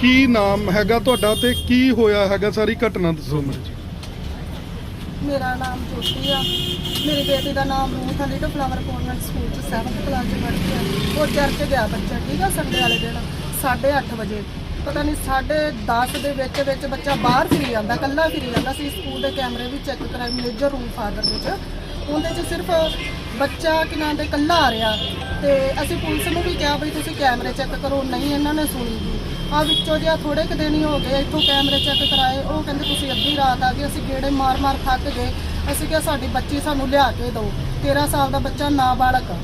ਕੀ ਨਾਮ ਹੈਗਾ ਤੁਹਾਡਾ ਤੇ ਕੀ ਹੋਇਆ ਹੈਗਾ ਸਾਰੀ ਘਟਨਾ ਦੱਸੋ ਮੈਨੂੰ ਮੇਰਾ ਨਾਮ ਜੋਤੀ ਆ। ਮੇਰੀ ਬੇਟੀ ਦਾ ਨਾਮ ਰੂਥ ਆ ਲਿਟਲ ਫਲਾਵਰ ਕਨਵੈਂਟ ਸਕੂਲ ਚ 7th ਕਲਾਸ ਚ ਪੜ੍ਹਦੀ ਆ। ਉਹ ਚਰਚ ਗਿਆ ਬੱਚਾ, ਠੀਕ ਆ ਸੰਡੇ ਵਾਲੇ ਦਿਨ 8:30 ਵਜੇ। ਪਤਾ ਨਹੀਂ 10:30 ਦੇ ਵਿੱਚ ਵਿੱਚ ਬੱਚਾ ਬਾਹਰ ਫਿਰੀ ਜਾਂਦਾ ਕੱਲਾ ਫਿਰੀ ਜਾਂਦਾ ਸੀ। ਸਕੂਲ ਦੇ ਕੈਮਰੇ ਵੀ ਚੈੱਕ ਕਰਾਏ ਮੇਜਰ ਰੂਮ ਫਾਦਰ ਵਿੱਚ। ਉਹਦੇ 'ਚ ਸਿਰਫ ਬੱਚਾ ਕਿ ਨਾਂ ਦੇ ਕੱਲਾ ਆ ਰਿਹਾ। ਤੇ ਅਸੀਂ ਪੁਲਿਸ ਨੂੰ ਵੀ ਕਿਹਾ ਵੀ ਤੁਸੀਂ ਕੈਮਰੇ ਚੈੱਕ ਕਰੋ, ਨਹੀਂ, ਇਹਨਾਂ ਨੇ ਸੁਣੀ ਆ ਵਿੱਚੋਂ ਜਿਹਾ ਥੋੜੇ ਕੁ ਦਿਨ ਹੀ ਹੋ ਗਏ ਇੱਥੋਂ ਕੈਮਰੇ ਚੈੱਕ ਕਰਾਏ। ਉਹ ਕਹਿੰਦੇ ਤੁਸੀਂ ਅੱਧੀ ਰਾਤ ਆ ਗਏ ਅਸੀਂ ਗੇੜੇ ਮਾਰ-ਮਾਰ ਥੱਕ ਗਏ। ਅਸੀਂ ਕਿਹਾ ਸਾਡੀ ਬੱਚੀ ਸਾਨੂੰ ਲਿਆ ਕੇ ਦਿਓ। 13 ਸਾਲ ਦਾ ਬੱਚਾ ਨਾਬਾਲਗ ਆ।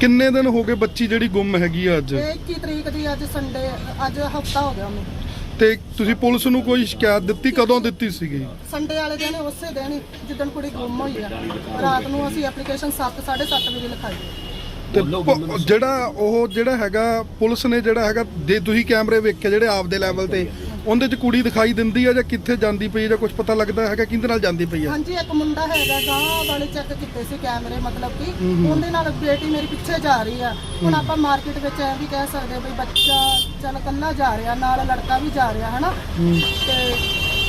ਕਿੰਨੇ ਦਿਨ ਹੋ ਗਏ ਬੱਚੀ ਜਿਹੜੀ ਗੁੰਮ ਹੈਗੀ ਆ ਅੱਜ? ਇਹ 21 ਤਰੀਕ ਦੀ ਅੱਜ ਸੰਡੇ ਅੱਜ ਹਫਤਾ ਹੋ ਗਿਆ ਉਹਨੂੰ। ਤੇ ਤੁਸੀਂ ਪੁਲਿਸ ਨੂੰ ਕੋਈ ਸ਼ਿਕਾਇਤ ਦਿੱਤੀ? ਕਦੋਂ ਦਿੱਤੀ ਸੀਗੀ? ਸੰਡੇ ਵਾਲੇ ਦਿਨ ਉਸੇ ਦਿਨ ਹੀ ਜਿੱਦਣ ਕੁੜੀ ਗੁੰਮ ਹੋਈ ਆ। ਰਾਤ ਨੂੰ ਅਸੀਂ ਐਪਲੀਕੇਸ਼ਨ 7 7:30 ਵਜੇ ਲਿਖਾਈ। ਤੇ ਪ- ਜਿਹੜਾ ਉਹ ਜਿਹੜਾ ਹੈਗਾ ਪੁਲਿਸ ਨੇ ਜਿਹੜਾ ਹੈਗਾ ਜੇ ਤੁਸੀਂ ਕੈਮਰੇ ਵੇਖੇ ਜਿਹੜੇ ਆਪਦੇ ਲੈਵਲ ਤੇ। ਉਹਦੇ ਚ ਕੁੜੀ ਦਿਖਾਈ ਦਿੰਦੀ ਆ ਜਾਂ ਕਿੱਥੇ ਜਾਂਦੀ ਪਈ ਆ ਜਾਂ ਕੁਝ ਪਤਾ ਲੱਗਦਾ ਹੈਗਾ ਕਿਹਦੇ ਨਾਲ ਜਾਂਦੀ ਪਈ ਆ? ਹਾਂਜੀ ਇੱਕ ਮੁੰਡਾ ਹੈਗਾ ਗਾਂ ਵਾਲੇ ਚੈੱਕ ਕੀਤੇ ਸੀ ਕੈਮਰੇ ਮਤਲਬ ਕਿ ਉਹਦੇ ਨਾਲ ਬੇਟੀ ਮੇਰੀ ਪਿੱਛੇ ਜਾ ਰਹੀ ਆ। ਹੁਣ ਆਪਾਂ ਮਾਰਕੀਟ ਵਿੱਚ ਐ ਵੀ ਕਹਿ ਸਕਦੇ ਵੀ ਬੱਚਾ ਚੱਲ ਕੱਲਾ ਜਾ ਰਿਹਾ ਨਾਲ ਲੜਕਾ ਵੀ ਜਾ ਰਿਹਾ ਹਨਾ? ਤੇ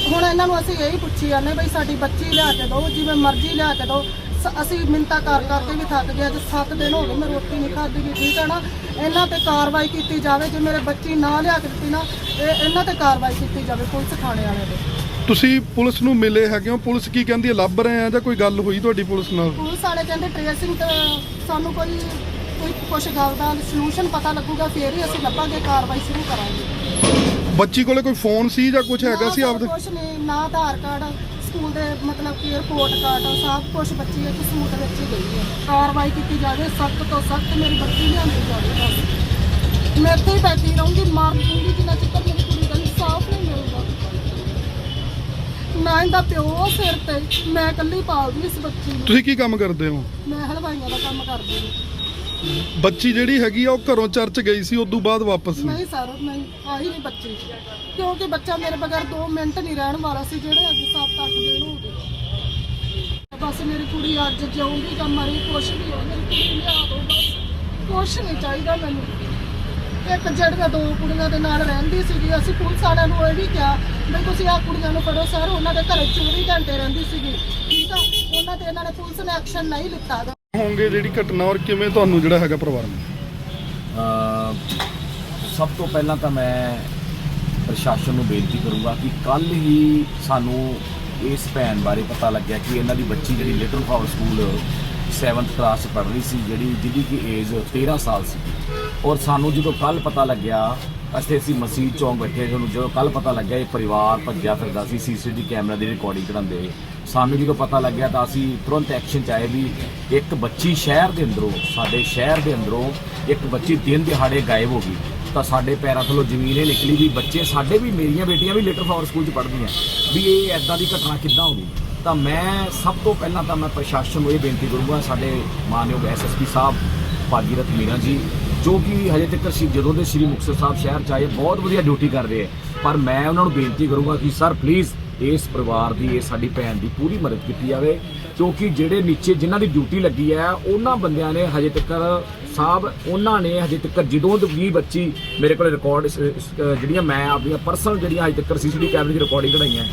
ਹੁਣ ਇਹਨਾਂ ਨੂੰ ਅਸੀਂ ਇਹੀ ਪੁੱਛੀ ਜਾਂਦੇ ਬਈ ਸਾਡੀ ਬੱਚੀ ਲਿਆ ਕੇ ਦਿਓ ਜਿਵੇਂ ਮਰਜ਼ੀ ਲਿਆ ਕੇ ਦਿਓ। ਸ- ਅਸੀਂ ਮਿੰਤਾ ਕਰ ਕਰਕੇ ਵੀ ਥੱਕ ਗਏ ਅੱਜ 7 ਦਿਨ ਹੋ ਗਏ ਮੈਂ ਰੋਟੀ ਨਹੀਂ ਖਾਧੀ ਵੀ ਠੀਕ ਹੈ ਨਾ ਇਹਨਾਂ ਤੇ ਕਾਰਵਾਈ ਕੀਤੀ ਜਾਵੇ ਜੇ ਮੇਰੇ ਬੱਚੀ ਨਾ ਲਿਆ ਕੇ ਦਿੱਤੀ ਨਾ ਇਹ ਇਹਨਾਂ ਤੇ ਕਾਰਵਾਈ ਕੀਤੀ ਜਾਵੇ ਪੁਲਿਸ ਥਾਣੇ ਵਾਲਿਆਂ ਦੇ ਤੁਸੀਂ ਪੁਲਿਸ ਨੂੰ ਮਿਲੇ ਹੈਗੇ ਹੋ? ਪੁਲਿਸ ਕੀ ਕਹਿੰਦੀ ਹੈ? ਲੱਭ ਰਹੇ ਆ ਜਾਂ ਕੋਈ ਗੱਲ ਹੋਈ ਤੁਹਾਡੀ ਪੁਲਿਸ ਨਾਲ? ਪੁਲਿਸ ਵਾਲੇ ਕਹਿੰਦੇ ਟ੍ਰੇਸਿੰਗ ਸਾਨੂੰ ਕੋਈ ਕੋਈ ਕੁਛ ਗੱਲ ਦਾ ਸੋਲੂਸ਼ਨ ਪਤਾ ਲੱਗੂਗਾ ਫੇਰ ਹੀ ਅਸੀਂ ਲੱਭਾਂਗੇ ਕਾਰਵਾਈ ਸ਼ੁਰੂ ਕਰਾਂਗੇ। ਬੱਚੀ ਕੋਲੇ ਕੋਈ ਫੋਨ ਸੀ ਜਾਂ ਕੁਝ ਹੈਗਾ ਸੀ ਆਪਦੇ? ਕੁਝ ਨਹੀਂ ਨਾ ਆਧਾਰ ਕਾਰਡ ਸਕੂਲ ਦੇ ਮਤਲਬ ਕਿ ਰਿਪੋਰਟ ਕਾਰਡ ਸਭ ਕੁਝ ਬੱਚੀ ਇੱਕ ਸੂਟ ਵਿੱਚ ਹੀ ਗਈ ਹੈ। ਕਾਰਵਾਈ ਕੀਤੀ ਜਾਵੇ ਸਖਤ ਤੋਂ ਸਖਤ ਮੇਰੀ ਬੱਚੀ ਲਿਆਂਦੀ ਜਾਵੇ ਬਸ। ਮੈਂ ਇੱਥੇ ਹੀ ਬੈਠੀ ਰਹੂੰਗੀ ਮਾਰ ਦੂੰਗੀ ਜਿੰਨਾ ਚਿਰ ਮੇਰੀ ਕੁੜੀ ਦਾ ਇਨਸਾਫ ਨਹੀਂ ਮਿਲਦਾ। ਮੈਂ ਇਹਦਾ ਪਿਓ ਸਿਰ ਤੇ ਮੈਂ ਇਕੱਲੀ ਪਾਲਦੀ ਇਸ ਬੱਚੀ ਨੂੰ। ਤੁਸੀਂ ਕੀ ਕੰਮ ਕਰਦੇ ਹੋ? ਮੈਂ ਹਲਵਾਈਆਂ ਦਾ ਕੰਮ ਕਰਦੀ ਹਾਂ। ਬੱਚੀ ਜਿਹੜੀ ਹੈਗੀ ਆ, ਉਹ ਘਰੋਂ ਚਰਚ ਗਈ ਸੀ, ਉਦੋਂ ਬਾਅਦ ਵਾਪਸ ਨਹੀਂ ਸਰ ਨਹੀਂ ਆਹੀ ਨਹੀਂ ਬੱਚੀ। ਕਿਉਂਕਿ ਬੱਚਾ ਮੇਰੇ ਬਗੈਰ 2 ਮਿੰਟ ਨਹੀਂ ਰਹਿਣ ਵਾਲਾ ਸੀ, ਜਿਹੜੇ ਅੱਜ 7-8 ਦਿਨ ਹੋ ਗਏ। ਬਸ ਮੇਰੀ ਕੁੜੀ ਅੱਜ ਜਿਉਂਦੀ ਜਾਂ ਮਰੀ, ਕੁਛ ਵੀ ਹੋ ਮੇਰੀ ਕੁੜੀ ਲਿਆ ਦੋ, ਬਸ ਕੁਛ ਨਹੀਂ ਚਾਹੀਦਾ ਮੈਨੂੰ। ਇੱਕ ਜਿਹੜੀਆਂ ਦੋ ਕੁੜੀਆਂ ਦੇ ਨਾਲ ਰਹਿੰਦੀ ਸੀਗੀ, ਅਸੀਂ ਪੁਲਿਸ ਵਾਲਿਆਂ ਨੂੰ ਇਹ ਵੀ ਕਿਹਾ, ਵੀ ਤੁਸੀਂ ਆਹ ਕੁੜੀਆਂ ਨੂੰ ਫੜੋ, ਸਰ, ਉਹਨਾਂ ਦੇ ਘਰੇ 24 ਘੰਟੇ ਰਹਿੰਦੀ ਸੀਗੀ। ਠੀਕ ਆ? ਉਹਨਾਂ ਤੇ ਇਹਨਾਂ ਨੇ ਪੁਲਿਸ ਨੇ ਐਕਸ਼ਨ ਨਹੀਂ ਲਿੱਤਾ ਗਾ। ਹੋਣਗੇ ਜਿਹੜੀ ਘਟਨਾ ਔਰ ਕਿਵੇਂ ਤੁਹਾਨੂੰ ਜਿਹੜਾ ਹੈਗਾ ਪਰਿਵਾਰ ਨੂੰ ਸਭ ਤੋਂ ਪਹਿਲਾਂ ਤਾਂ ਮੈਂ ਪ੍ਰਸ਼ਾਸਨ ਨੂੰ ਬੇਨਤੀ ਕਰੂੰਗਾ ਕਿ ਕੱਲ ਹੀ ਸਾਨੂੰ ਇਸ ਭੈਣ ਬਾਰੇ ਪਤਾ ਲੱਗਿਆ ਕਿ ਇਹਨਾਂ ਦੀ ਬੱਚੀ ਜਿਹੜੀ ਲਿਟਲ ਫਾਵਰ ਸਕੂਲ 7th ਕਲਾਸ 'ਚ ਪੜ੍ਹ ਰਹੀ ਸੀ, ਜਿਹੜੀ ਜਿਹਦੀ ਕਿ ਏਜ 13 ਸਾਲ ਸੀ। ਔਰ ਸਾਨੂੰ ਜਦੋਂ ਕੱਲ ਪਤਾ ਲੱਗਿਆ ਅਸੀਂ ਅਸੀਂ ਮਸੀਹ ਚੌਂਕ ਬੈਠੇ ਜਦੋਂ ਜਦੋਂ ਕੱਲ ਪਤਾ ਲੱਗਿਆ ਇਹ ਪਰਿਵਾਰ ਭੱਜਿਆ ਫਿਰਦਾ ਸੀ, ਸੀਸੀਟੀਵੀ ਕੈਮਰਾ ਦੀ ਰਿਕਾਰਡਿੰਗ ਕਰਾਉਂਦੇ ਸਾਨੂੰ ਜਦੋਂ ਪਤਾ ਲੱਗਿਆ ਤਾਂ ਅਸੀਂ ਤੁਰੰਤ ਐਕਸ਼ਨ ਚ ਆਏ ਵੀ ਇੱਕ ਬੱਚੀ ਸ਼ਹਿਰ ਦੇ ਅੰਦਰੋਂ, ਸਾਡੇ ਸ਼ਹਿਰ ਦੇ ਅੰਦਰੋਂ ਇੱਕ ਬੱਚੀ ਦਿਨ ਦਿਹਾੜੇ ਗਾਇਬ ਹੋ ਗਈ। ਤਾਂ ਸਾਡੇ ਪੈਰਾਂ ਥੱਲੋਂ ਜ਼ਮੀਨ ਇਹ ਨਿਕਲੀ ਵੀ ਬੱਚੇ ਸਾਡੇ ਵੀ, ਮੇਰੀਆਂ ਬੇਟੀਆਂ ਵੀ ਲਿਟਲ ਫਾਵਰ ਸਕੂਲ 'ਚ ਪੜ੍ਹਦੀਆਂ। ਵੀ ਇਹ ਐਦਾਂ ਦੀ ਘਟਨਾ ਕਿੱਦਾਂ ਹੋ ਗਈ? ਤਾਂ ਮੈਂ ਸਭ ਤੋਂ ਪਹਿਲਾਂ ਤਾਂ ਮੈਂ ਪ੍ਰਸ਼ਾਸਨ ਨੂੰ ਇਹ ਬੇਨਤੀ ਕਰੂੰਗਾ, ਸਾਡੇ ਮਾਨਯੋਗ ਐਸਐਸਪੀ ਸਾਹਿਬ, ਭਾਗੀਰਥ ਮੀਨਾ ਜੀ, ਜੋ ਕਿ ਹਜੇ ਤੱਕ ਸੀ ਜਦੋਂ ਦੇ ਸ੍ਰੀ ਮੁਕਤਸਰ ਸਾਹਿਬ ਸ਼ਹਿਰ ਚ ਆਏ, ਬਹੁਤ ਵਧੀਆ ਡਿਊਟੀ ਕਰ ਰਹੇ ਹੈ। ਪਰ ਮੈਂ ਉਹਨਾਂ ਨੂੰ ਬੇਨਤੀ ਕਰੂੰਗਾ ਕਿ ਸਰ ਪਲੀਜ਼ ਇਸ ਪਰਿਵਾਰ ਦੀ, ਇਹ ਸਾਡੀ ਭੈਣ ਦੀ ਪੂਰੀ ਮਦਦ ਕੀਤੀ ਜਾਵੇ। ਕਿਉਂਕਿ ਜਿਹੜੇ ਨੀਚੇ ਜਿਨ੍ਹਾਂ ਦੀ ਡਿਊਟੀ ਲੱਗੀ ਹੈ, ਉਹਨਾਂ ਬੰਦਿਆਂ ਨੇ ਹਜੇ ਤੱਕ ਸਾਹਿਬ ਉਹਨਾਂ ਨੇ ਹਜੇ ਤੱਕ ਜਦੋਂ ਵੀ ਬੱਚੀ ਮੇਰੇ ਕੋਲ ਰਿਕਾਰਡ ਜਿਹੜੀਆਂ ਮੈਂ ਆਪਣੀਆਂ ਪਰਸਨਲ ਜਿਹੜੀਆਂ ਹਜੇ ਤੱਕ ਸੀਸੀਟੀਵੀ ਕੈਮਰੇ ਦੀ ਰਿਕਾਰਡਿੰਗ ਕਢਾਈਆਂ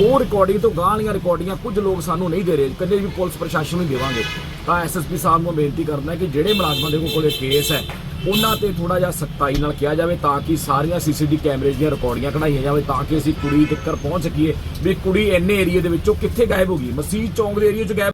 ਉਹ ਰਿਕਾਰਡਿੰਗ ਤੋਂ ਗਾਂਹ ਵਾਲੀਆਂ ਰਿਕਾਰਡਿੰਗਾਂ ਕੁਝ ਲੋਕ ਸਾਨੂੰ ਨਹੀਂ ਦੇ ਰਹੇ ਕਦੇ ਵੀ ਪੁਲਿਸ ਪ੍ਰਸ਼ਾਸਨ ਨੂੰ ਦੇਵਾਂਗੇ। ਤਾਂ ਐਸਐਸਪੀ ਸਾਹਿਬ ਨੂੰ ਬੇਨਤੀ ਕਰਨਾ ਹੈ ਕਿ ਜਿਹੜੇ ਮੁਲਾਜ਼ਮਾਂ ਦੇ ਕੋਲ ਕੇਸ ਹੈ ਉਹਨਾਂ ਤੇ ਥੋੜਾ ਜਿਹਾ ਸਖਤਾਈ ਨਾਲ ਕਿਹਾ ਜਾਵੇ ਤਾਂ ਕਿ ਸਾਰੀਆਂ ਸੀਸੀਟੀਵੀ ਕੈਮਰੇਜ਼ ਦੀਆਂ ਰਿਕਾਰਡਿੰਗਾਂ ਕਢਾਈਆਂ ਜਾਵੇ ਤਾਂ ਕਿ ਅਸੀਂ ਕੁੜੀ ਤੱਕ ਪਹੁੰਚ ਸਕੀਏ ਵੀ ਕੁੜੀ ਇੰਨੇ ਏਰੀਆ ਦੇ ਵਿੱਚੋਂ ਕਿੱਥੇ ਗਾਇਬ ਹੋ ਗਈ। ਮਸੀਹ ਚੌਂਕ ਦੇ ਏਰੀਆ 'ਚ ਗਾਇਬ